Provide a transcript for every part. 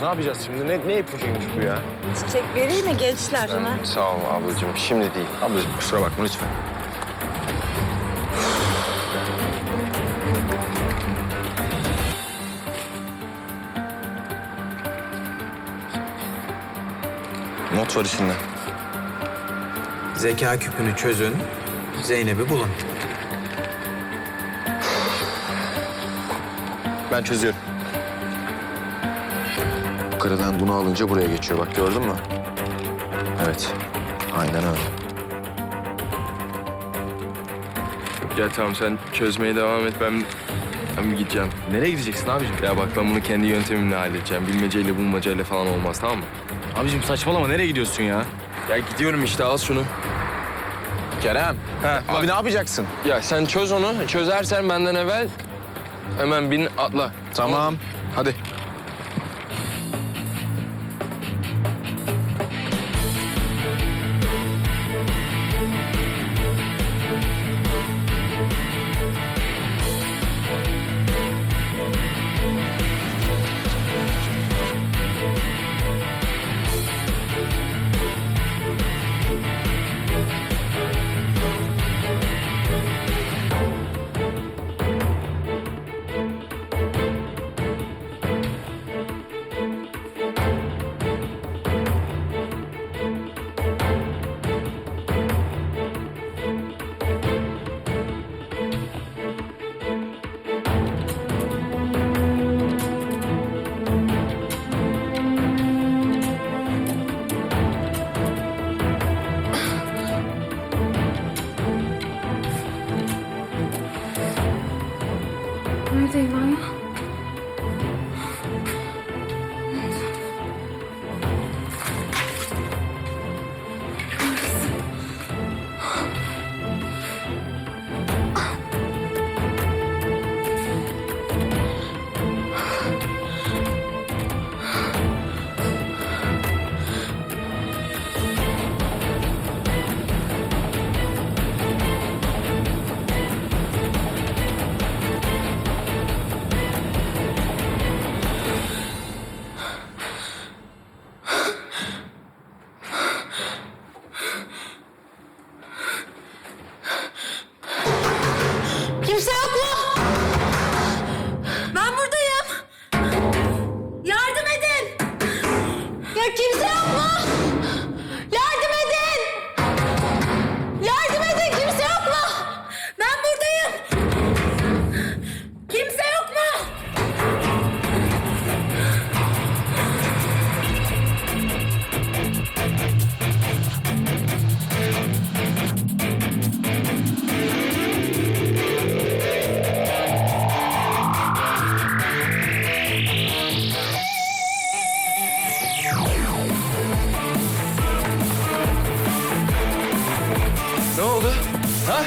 Ne yapacağız şimdi? Ne, ne ipucuymuş bu ya? Çiçek vereyim mi gençler? Ben, sağ ol ablacığım. Şimdi değil. Ablacığım kusura bakma lütfen. Not var içinde. Zeka küpünü çözün, Zeynep'i bulun. Ben çözüyorum. Kırılan bunu alınca buraya geçiyor. Bak gördün mü? Evet. Aynen öyle. Ya tamam sen çözmeye devam et ben ben bir gideceğim. Nereye gideceksin abicim? Ya bak ben bunu kendi yöntemimle halledeceğim. Bilmeceyle bulmacayla falan olmaz tamam mı? Abicim saçmalama. Nereye gidiyorsun ya? Ya gidiyorum işte al şunu. Kerem. Ha, bak. Abi ne yapacaksın? Ya sen çöz onu. Çözersen benden evvel hemen bin atla. Tamam. Hadi. Nerede Eyvah ya? Oldu? Ha?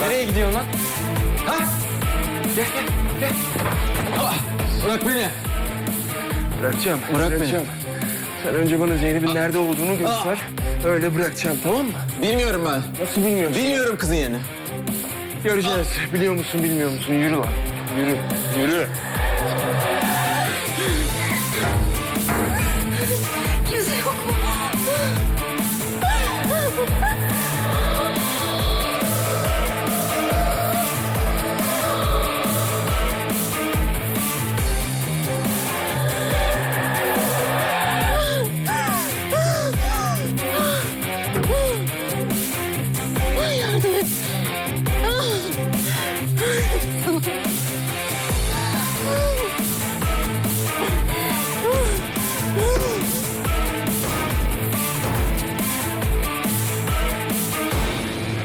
Nereye gidiyorsun lan? Ha? Gel gel gel. Ah, Bırak beni. Bırakacağım. Bırak beni. bırakacağım. Sen önce bana Zeynep'in nerede olduğunu göster. Öyle bırakacağım tamam mı? Bilmiyorum ben. Nasıl bilmiyorsun? Bilmiyorum kızın yerini. Göreceğiz. Biliyor musun bilmiyor musun? Yürü lan. Yürü. Yürü.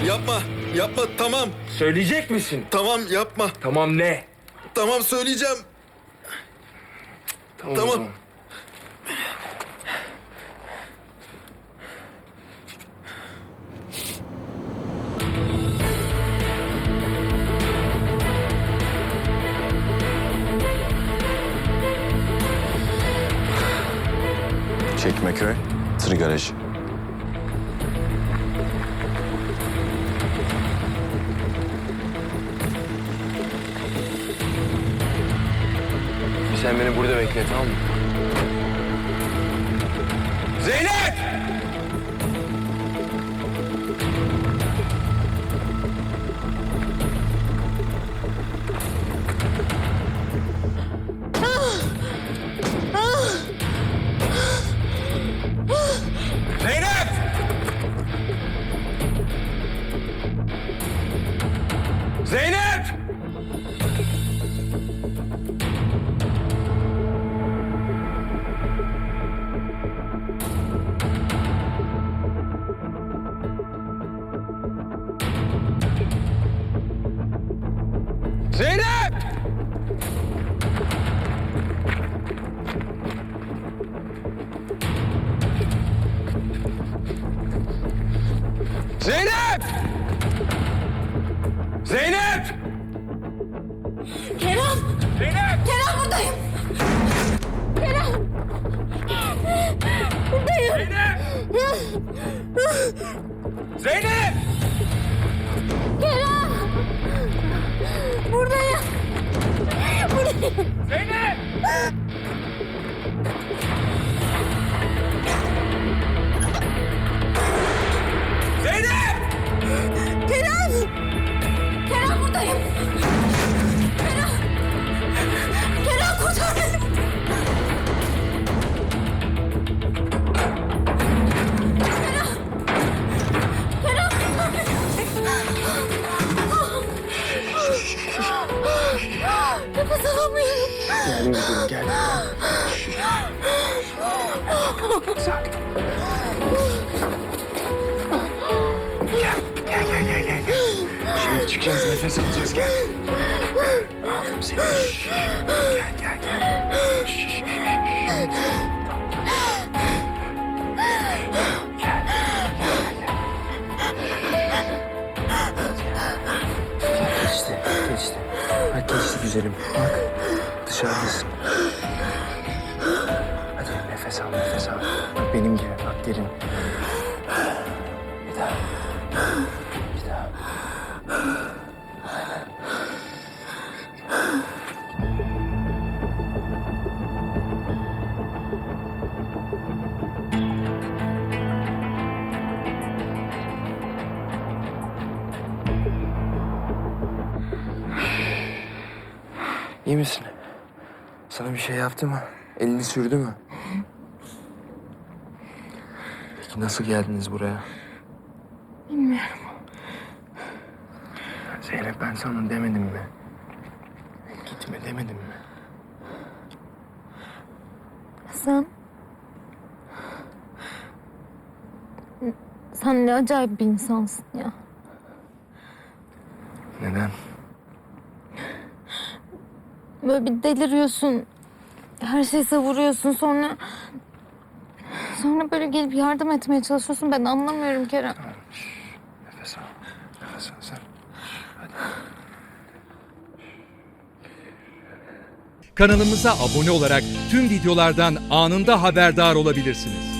Yapma, yapma. Tamam, Söyleyecek misin? tamam yapma. Tamam ne? Tamam söyleyeceğim. Tamam. Tamam. Çekmeköy, tır garajı. Sen beni burada bekle tamam mı? Zeynep! Zeynep! Zeynep! Kerem! Zeynep! Kerem buradayım! Kerem! Buradayım! Zeynep! Zeynep! Kerem! Buradayım! Buradayım! Zeynep! Gel gel. Gel gel gel gel. gel. Şimdi çıkacağız nefes alacağız gel. Aldım seni. Şşş. Gel gel gel. Şşş. Geçti, geçti. Bak geçti güzelim. Bak dışarıdasın. Hadi nefes al, nefes al. Bak benim gibi, bak derin. Bir daha. Bir daha. İyi misin? Sana bir şey yaptı mı? Elini sürdü mü? Peki nasıl geldiniz buraya? Bilmiyorum. Zeynep ben sana demedim mi? Gitme demedim mi? Sen... Sen ne acayip bir insansın ya. Böyle bir deliriyorsun. Her şeyi savuruyorsun sonra... Sonra böyle gelip yardım etmeye çalışıyorsun. Ben anlamıyorum Kerem. Nefes al. Nefes al sen. Kanalımıza abone olarak tüm videolardan anında haberdar olabilirsiniz.